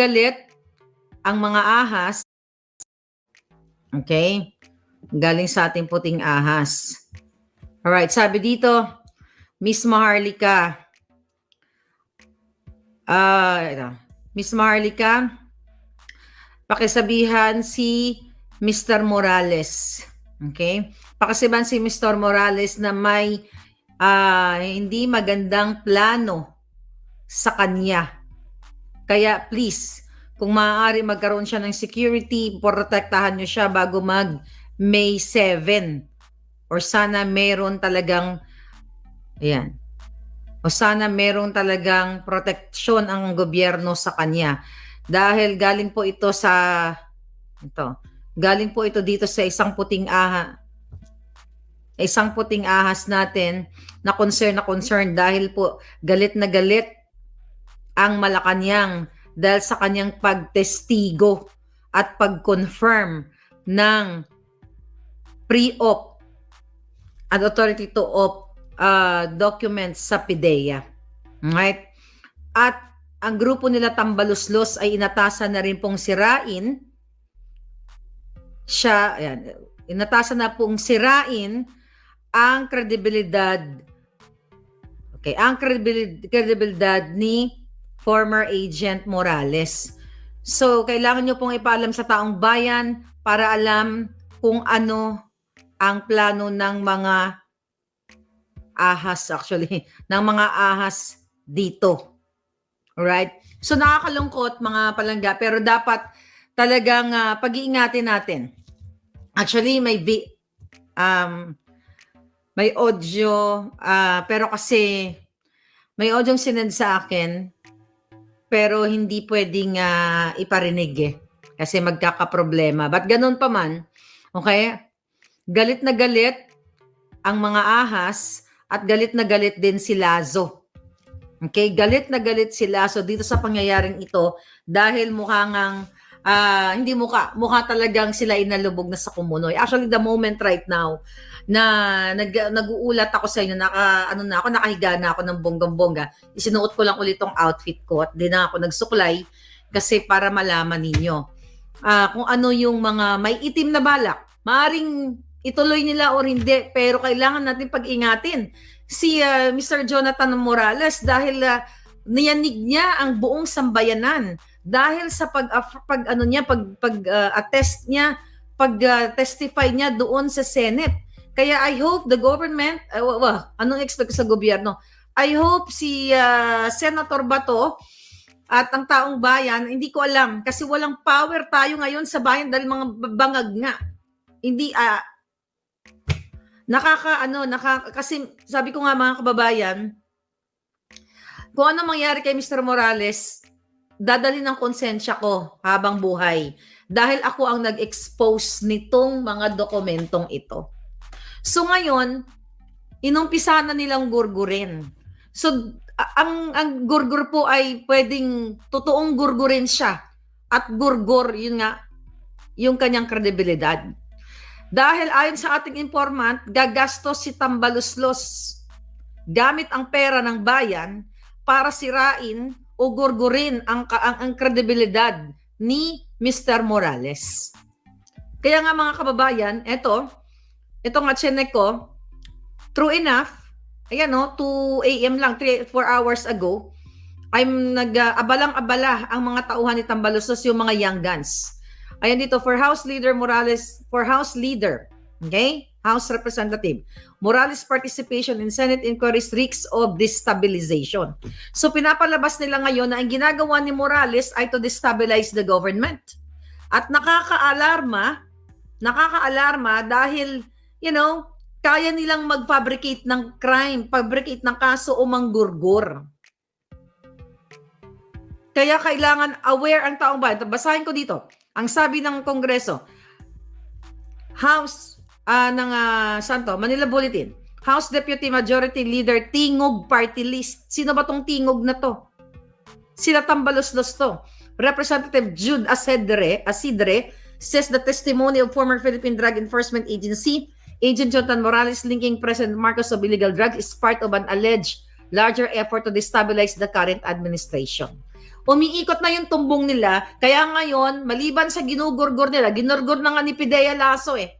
galit ang mga ahas. Okay? Galing sa ating puting ahas. Alright, sabi dito, Miss Maharlika. Ah, ito. Miss Maharlika, pakisabihan si Mr. Morales. Okay? Pakisabihan si Mr. Morales na may ah, hindi magandang plano sa kanya. Kaya please, kung maaari magkaroon siya ng security, protektahan niyo siya bago mag May 7. Or sana meron talagang, ayan, o sana meron talagang proteksyon ang gobyerno sa kanya. Dahil galing po ito sa, ito, galing po ito dito sa isang puting aha, isang puting ahas natin na concern na concern dahil po galit na galit ang Malacanang dahil sa kanyang pagtestigo at pag-confirm ng pre-op and authority to op uh, documents sa PIDEA. Right? At ang grupo nila Tambaluslos ay inatasan na rin pong sirain siya, ayan, inatasan na pong sirain ang kredibilidad okay, ang kredibilidad, kredibilidad ni former agent Morales. So, kailangan nyo pong ipaalam sa taong bayan para alam kung ano ang plano ng mga ahas actually, ng mga ahas dito. Alright? So, nakakalungkot mga palangga, pero dapat talagang uh, pag-iingatin natin. Actually, may vi- um, may audio, uh, pero kasi may audio sinend sa akin, pero hindi pwedeng uh, iparinig eh. Kasi magkakaproblema. But ganun pa man, okay? Galit na galit ang mga ahas at galit na galit din si Lazo. Okay, galit na galit si Lazo dito sa pangyayaring ito dahil mukha ngang uh, hindi mukha, mukha talagang sila inalubog na sa kumunoy. Actually, the moment right now na nag, nag-uulat ako sa inyo, naka, ano na ako, nakahiga na ako ng bonggang-bongga, isinuot ko lang ulit tong outfit ko at di na ako nagsuklay kasi para malaman ninyo uh, kung ano yung mga may itim na balak. Maaring ituloy nila or hindi, pero kailangan natin pag-ingatin si uh, Mr. Jonathan Morales dahil uh, niyanig niya ang buong sambayanan dahil sa pag uh, pag ano niya pag pag uh, attest niya pag uh, testify niya doon sa Senate. Kaya I hope the government uh, well, anong expect sa gobyerno? I hope si uh, Senator Bato at ang taong bayan, hindi ko alam kasi walang power tayo ngayon sa bayan dahil mga bangag nga. Hindi uh, nakaka ano nakaka kasi sabi ko nga mga kababayan kung ano mangyari kay Mr. Morales dadalhin ng konsensya ko habang buhay dahil ako ang nag-expose nitong mga dokumentong ito. So ngayon, inumpisa na nilang gurgurin. So ang ang gurgur po ay pwedeng totoong gurgurin siya at gurgur yun nga yung kanyang kredibilidad. Dahil ayon sa ating informant, gagastos si Tambaluslos gamit ang pera ng bayan para sirain o gurgurin ang, ang, ang kredibilidad ni Mr. Morales. Kaya nga mga kababayan, eto, ito nga chinek ko, true enough, ayan no, 2 a.m. lang, 3, 4 hours ago, I'm nag-abalang-abala ang mga tauhan ni Tambaluslos, yung mga young guns Ayan dito, for House Leader Morales, for House Leader, okay? House Representative. Morales participation in Senate inquiries risks of destabilization. So pinapalabas nila ngayon na ang ginagawa ni Morales ay to destabilize the government. At nakakaalarma, nakakaalarma dahil, you know, kaya nilang mag-fabricate ng crime, fabricate ng kaso o manggurgur. Kaya kailangan aware ang taong bayan. Basahin ko dito. Ang sabi ng Kongreso, House uh, ng uh, Santo, Manila Bulletin, House Deputy Majority Leader Tingog Party List. Sino ba tong Tingog na to? Sila tambalos-los to. Representative Jude Asedre, Asidre says the testimony of former Philippine Drug Enforcement Agency Agent Jonathan Morales linking President Marcos of illegal drugs is part of an alleged larger effort to destabilize the current administration. Umiikot na yung tumbong nila. Kaya ngayon, maliban sa ginugurgor nila, ginurgor na nga ni Pidea Lasso eh.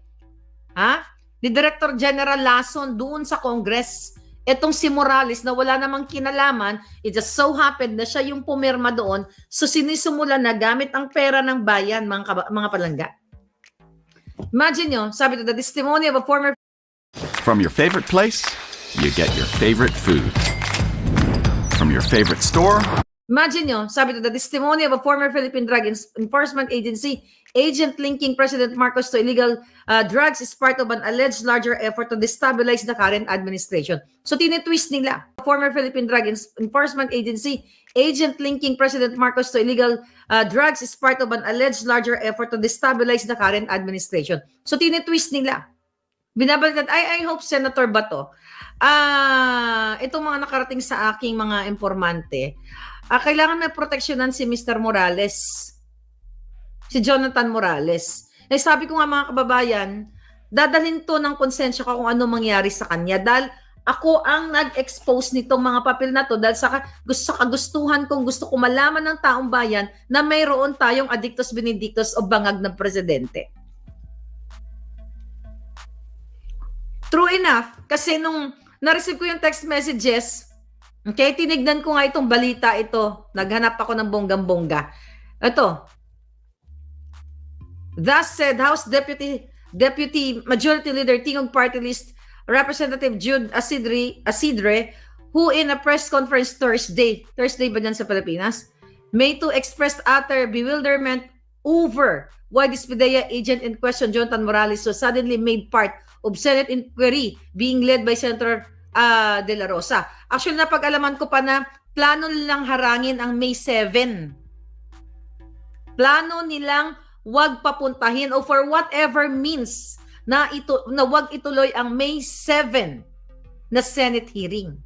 Ha? Ni Director General Lason doon sa Congress. Etong si Morales na wala namang kinalaman, it just so happened na siya yung pumirma doon. So sinisumula na gamit ang pera ng bayan, mga, mga palangga. Imagine nyo, sabi to, the testimony of a former From your favorite place, you get your favorite food. From your favorite store, Imagine nyo, sabi to, the testimony of a former Philippine Drug Enforcement Agency agent linking President Marcos to illegal uh, drugs is part of an alleged larger effort to destabilize the current administration. So tinitwist nila. Former Philippine Drug Enforcement Agency agent linking President Marcos to illegal uh, drugs is part of an alleged larger effort to destabilize the current administration. So tinitwist nila. Binabaliktad, I, I hope Senator Bato, ah itong mga nakarating sa aking mga informante, ah, kailangan na proteksyonan si Mr. Morales. Si Jonathan Morales. Eh sabi ko nga mga kababayan, dadalhin to ng konsensya ko kung ano mangyari sa kanya dahil ako ang nag-expose nitong mga papel na to dahil sa, gusto, sa kagustuhan kong gusto ko malaman ng taong bayan na mayroon tayong addictus benedictus o bangag ng presidente. True enough, kasi nung na-receive ko yung text messages, okay, tinignan ko nga itong balita ito. Naghanap ako ng bonggang-bongga. Ito. Thus said House Deputy Deputy Majority Leader Tingog Party List Representative Jude Asidre, Asidre who in a press conference Thursday, Thursday ba dyan sa Pilipinas, May 2 expressed utter bewilderment over why this PDEA agent in question, Jonathan Morales, was suddenly made part of Senate inquiry being led by Senator uh, De La Rosa. Actually, napag-alaman ko pa na plano nilang harangin ang May 7. Plano nilang wag papuntahin o for whatever means na ito na wag ituloy ang May 7 na Senate hearing.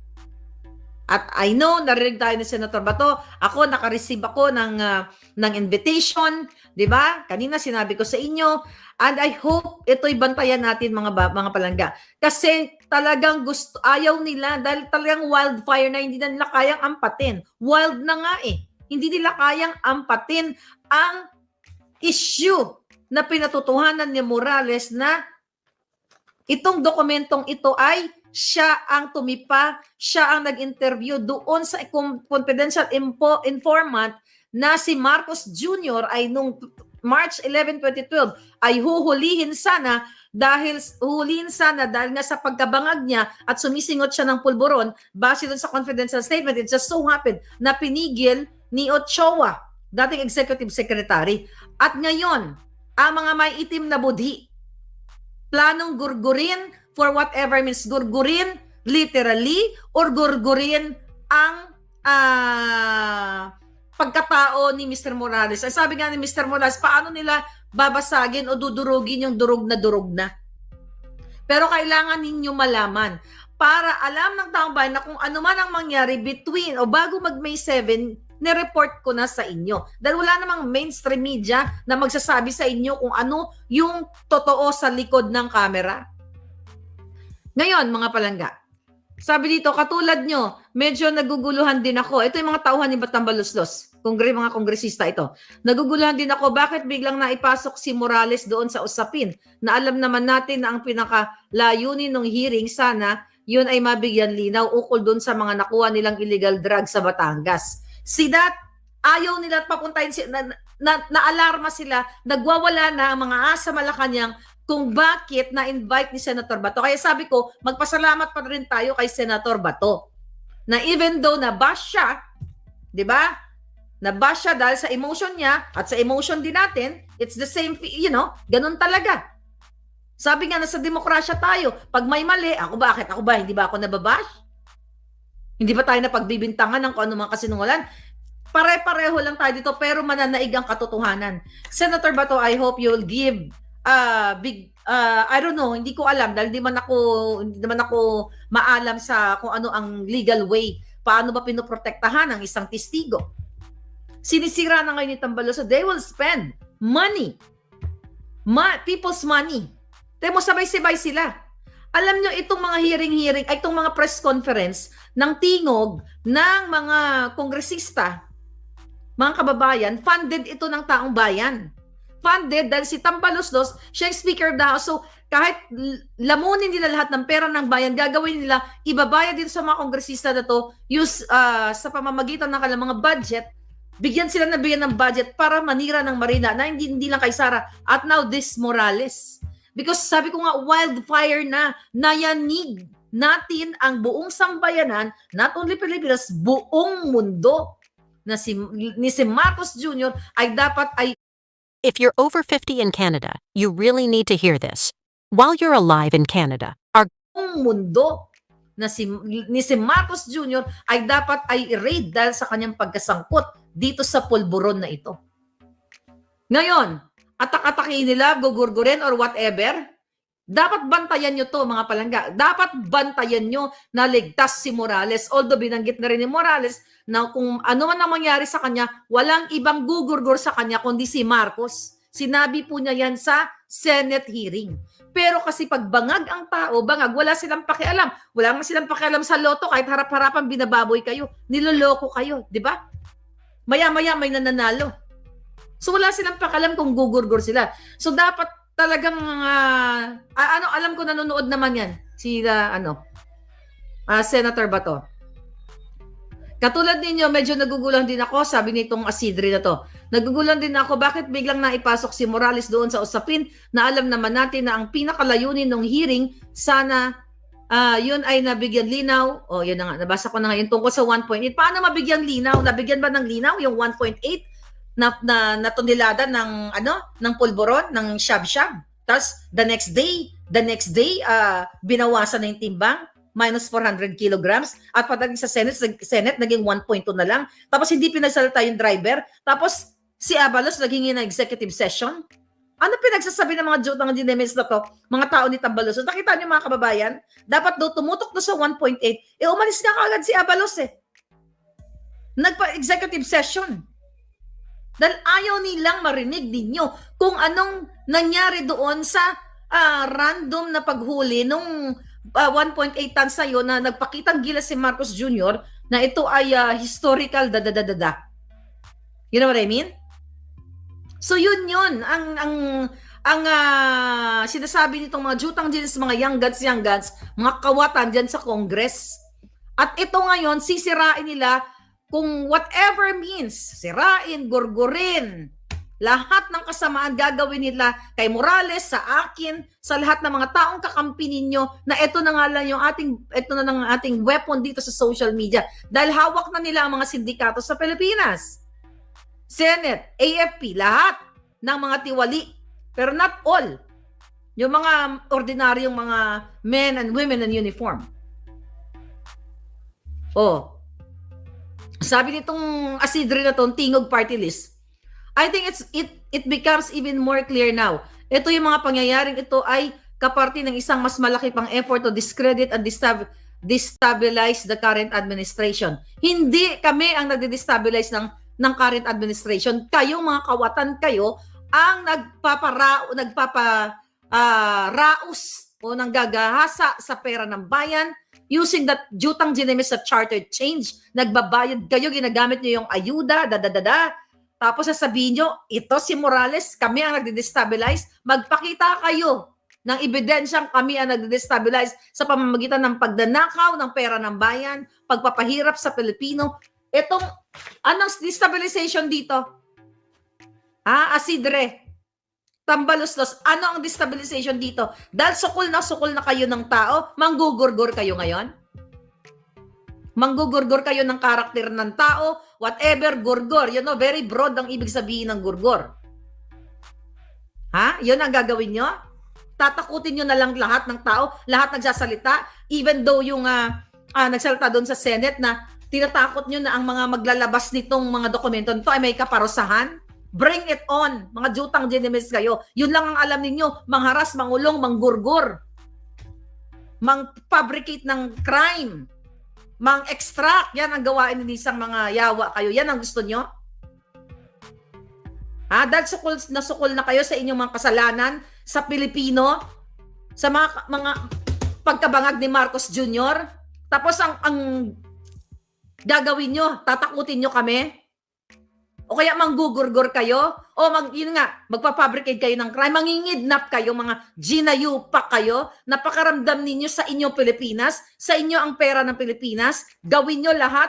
At I know, narinig tayo ni Senator Bato, ako, naka-receive ako ng, ah, ng invitation, di ba? Kanina sinabi ko sa inyo, and I hope ito'y bantayan natin mga mga palangga. Kasi talagang gusto, ayaw nila, dahil talagang wildfire na hindi na nila kayang ampatin. Wild na nga eh. Hindi nila kayang ampatin ang issue na pinatutuhanan ni Morales na itong dokumentong ito ay siya ang tumipa, siya ang nag-interview doon sa confidential info, informant na si Marcos Jr. ay nung March 11, 2012 ay huhulihin sana dahil huhulihin sana dahil nga sa pagkabangag niya at sumisingot siya ng pulburon base doon sa confidential statement it just so happened na pinigil ni Ochoa dating executive secretary at ngayon ang mga may itim na budhi planong gurgurin for whatever means gurgurin literally or gurgurin ang ah, pagkatao ni Mr. Morales. Ay sabi nga ni Mr. Morales, paano nila babasagin o dudurugin yung durog na durog na? Pero kailangan ninyo malaman para alam ng taong bayan na kung ano man ang mangyari between o bago mag May 7, nireport ko na sa inyo. Dahil wala namang mainstream media na magsasabi sa inyo kung ano yung totoo sa likod ng camera. Ngayon, mga palangga, sabi dito, katulad nyo, medyo naguguluhan din ako. Ito yung mga tauhan ni Batambaluslos. Kongre, mga kongresista ito. Naguguluhan din ako, bakit biglang naipasok si Morales doon sa usapin? Na alam naman natin na ang pinakalayunin ng hearing sana, yun ay mabigyan linaw ukol doon sa mga nakuha nilang illegal drugs sa Batangas. Si that, ayaw nila papuntahin, si, na, na, na-alarma sila, nagwawala na ang mga asa Malacanang kung bakit na-invite ni Senator Bato. Kaya sabi ko, magpasalamat pa rin tayo kay Senator Bato. Na even though nabash siya, di ba? Nabash siya dahil sa emotion niya at sa emotion din natin, it's the same, you know, ganun talaga. Sabi nga, nasa demokrasya tayo. Pag may mali, ako bakit? Ako ba? Hindi ba ako nababash? Hindi ba tayo napagbibintangan ng kung ano mga kasinungalan? Pare-pareho lang tayo dito pero mananaig ang katotohanan. Senator Bato, I hope you'll give uh, big uh, I don't know, hindi ko alam dahil di man ako hindi naman ako maalam sa kung ano ang legal way paano ba pinoprotektahan ang isang testigo. Sinisira na ngayon ni Tambaloso, they will spend money. Ma- people's money. Temo sabay-sabay sila. Alam nyo, itong mga hearing-hearing, itong mga press conference ng tingog ng mga kongresista, mga kababayan, funded ito ng taong bayan. Funded dahil si Tambaloslos, siya yung Speaker of the House. So, kahit lamunin nila lahat ng pera ng bayan, gagawin nila, ibabayad dito sa mga kongresista na to, use, ah, sa pamamagitan ng kanilang mga budget, bigyan sila na bigyan ng budget para manira ng Marina na hindi, hindi lang kay Sara. At now, this Morales. Because sabi ko nga, wildfire na, nayanig natin ang buong sambayanan, not only Pilipinas, buong mundo na si, ni si Marcos Jr. ay dapat ay If you're over 50 in Canada, you really need to hear this. While you're alive in Canada, our buong mundo na si, ni si Marcos Jr. ay dapat ay raid dahil sa kanyang pagkasangkot dito sa pulburon na ito. Ngayon, atak-atakin nila, gugurgurin or whatever, dapat bantayan nyo to mga palangga. Dapat bantayan nyo na ligtas si Morales. Although binanggit na rin ni Morales na kung ano man ang mangyari sa kanya, walang ibang gugurgur sa kanya kundi si Marcos. Sinabi po niya yan sa Senate hearing. Pero kasi pag bangag ang tao, bangag, wala silang pakialam. Wala nga silang pakialam sa loto kahit harap-harapan binababoy kayo. Niloloko kayo, di ba? Maya-maya may nananalo. So wala silang pakialam kung gugurgur sila. So dapat talagang ah, ano alam ko nanonood naman yan si ah, ano ah, Senator Bato. Katulad ninyo, medyo nagugulang din ako, sabi nitong Asidri na to. Nagugulang din ako, bakit biglang naipasok si Morales doon sa usapin na alam naman natin na ang pinakalayunin ng hearing, sana ah, yun ay nabigyan linaw. O, yun na nga, nabasa ko na ngayon tungkol sa 1.8. Paano mabigyan linaw? Nabigyan ba ng linaw yung 1.8 na, na, na tonelada ng, ano, ng pulboron, ng shab-shab? Tapos, the next day, the next day, ah, binawasan na yung timbang minus 400 kilograms at pagdating sa Senate, Senate naging 1.2 na lang. Tapos hindi pinagsalita yung driver. Tapos si Abalos naging na executive session. Ano pinagsasabi ng mga jutang dinemis na to? Mga tao ni Tambalos. Nakita niyo mga kababayan, dapat daw tumutok na sa 1.8. Eh, umalis nga kagad si Abalos eh. Nagpa-executive session. Dahil ayaw nilang marinig ninyo kung anong nangyari doon sa ah, random na paghuli nung ah, 1.8 tons sa'yo na nagpakitang gilas si Marcos Jr. na ito ay ah, historical da da da da da. You know what I mean? So yun yun ang ang ang ah, sinasabi nitong mga jutang dyan sa mga young guns, young guns, mga kawatan dyan sa Congress. At ito ngayon, sisirain nila kung whatever means, sirain, gurgurin, lahat ng kasamaan gagawin nila kay Morales, sa akin, sa lahat ng mga taong kakampi ninyo na ito na nga lang yung ating, ito na ng ating weapon dito sa social media. Dahil hawak na nila ang mga sindikato sa Pilipinas. Senate, AFP, lahat ng mga tiwali. Pero not all. Yung mga ordinaryong mga men and women in uniform. Oh. Sabi nitong Asidre na to, Tingog Party List, I think it's it it becomes even more clear now. Ito yung mga pangyayaring ito ay kaparte ng isang mas malaki pang effort to discredit and destabilize the current administration. Hindi kami ang nagde-destabilize ng ng current administration. Kayo mga kawatan kayo ang nagpapara nagpapa ah, raos o nanggagahasa sa pera ng bayan using that jutang ginemis sa charter change. Nagbabayad kayo, ginagamit niyo yung ayuda, dadadada. Tapos sasabihin nyo, ito si Morales, kami ang nagde-destabilize. Magpakita kayo ng ebidensyang kami ang nagde-destabilize sa pamamagitan ng pagdanakaw ng pera ng bayan, pagpapahirap sa Pilipino. Itong, anong destabilization dito? Ah, asidre. Tambaluslos. Ano ang destabilization dito? Dahil sukol na sukol na kayo ng tao, manggugurgur kayo ngayon? Manggugurgur kayo ng karakter ng tao, whatever, gurgur. You know, very broad ang ibig sabihin ng gurgur. Ha? Yun ang gagawin nyo? Tatakutin nyo na lang lahat ng tao, lahat nagsasalita, even though yung ah, ah, nagsalita doon sa Senate na tinatakot nyo na ang mga maglalabas nitong mga dokumento nito ay may kaparosahan? Bring it on, mga jutang genimis kayo. Yun lang ang alam ninyo, mangharas, mangulong, manggurgur. Mang-fabricate ng crime. Mang-extract. Yan ang gawain ni isang mga yawa kayo. Yan ang gusto nyo? Ha? Dahil sukol na sukol na kayo sa inyong mga kasalanan sa Pilipino, sa mga, mga pagkabangag ni Marcos Jr., tapos ang, ang gagawin nyo, tatakutin nyo kami, O kaya manggugurgor kayo? O mag, yun nga, magpapabricate kayo ng crime, mangingidnap kayo, mga ginayupa kayo, napakaramdam ninyo sa inyong Pilipinas, sa inyo ang pera ng Pilipinas, gawin nyo lahat,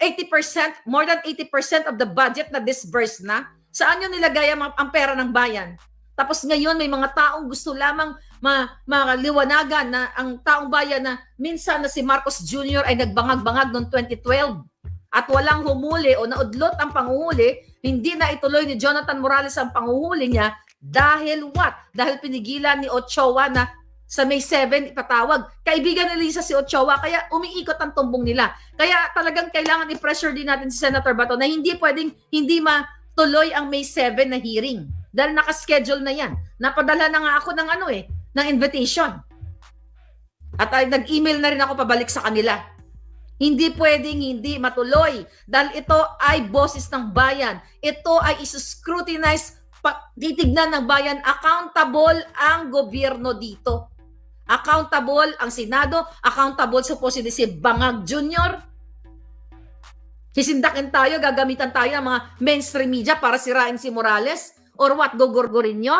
80%, more than 80% of the budget na disbursed na, saan nyo nilagay ang, ang pera ng bayan? Tapos ngayon may mga taong gusto lamang ma maliwanagan na ang taong bayan na minsan na si Marcos Jr. ay nagbangag-bangag noong 2012 at walang humuli o naudlot ang panguhuli, hindi na ituloy ni Jonathan Morales ang panguhuli niya dahil what? Dahil pinigilan ni Ochoa na sa May 7 ipatawag. Kaibigan ni Lisa si Ochoa, kaya umiikot ang tumbong nila. Kaya talagang kailangan i-pressure din natin si Senator Bato na hindi pwedeng hindi matuloy ang May 7 na hearing. Dahil nakaschedule na yan. Napadala na nga ako ng ano eh, ng invitation. At ay, nag-email na rin ako pabalik sa kanila. Hindi pwedeng hindi matuloy dahil ito ay boses ng bayan. Ito ay isuscrutinize, titignan ng bayan, accountable ang gobyerno dito. Accountable ang Senado, accountable supposedly si Bangag Jr. Sisindakin tayo, gagamitan tayo ng mga mainstream media para sirain si Morales? Or what, gugurgurin nyo?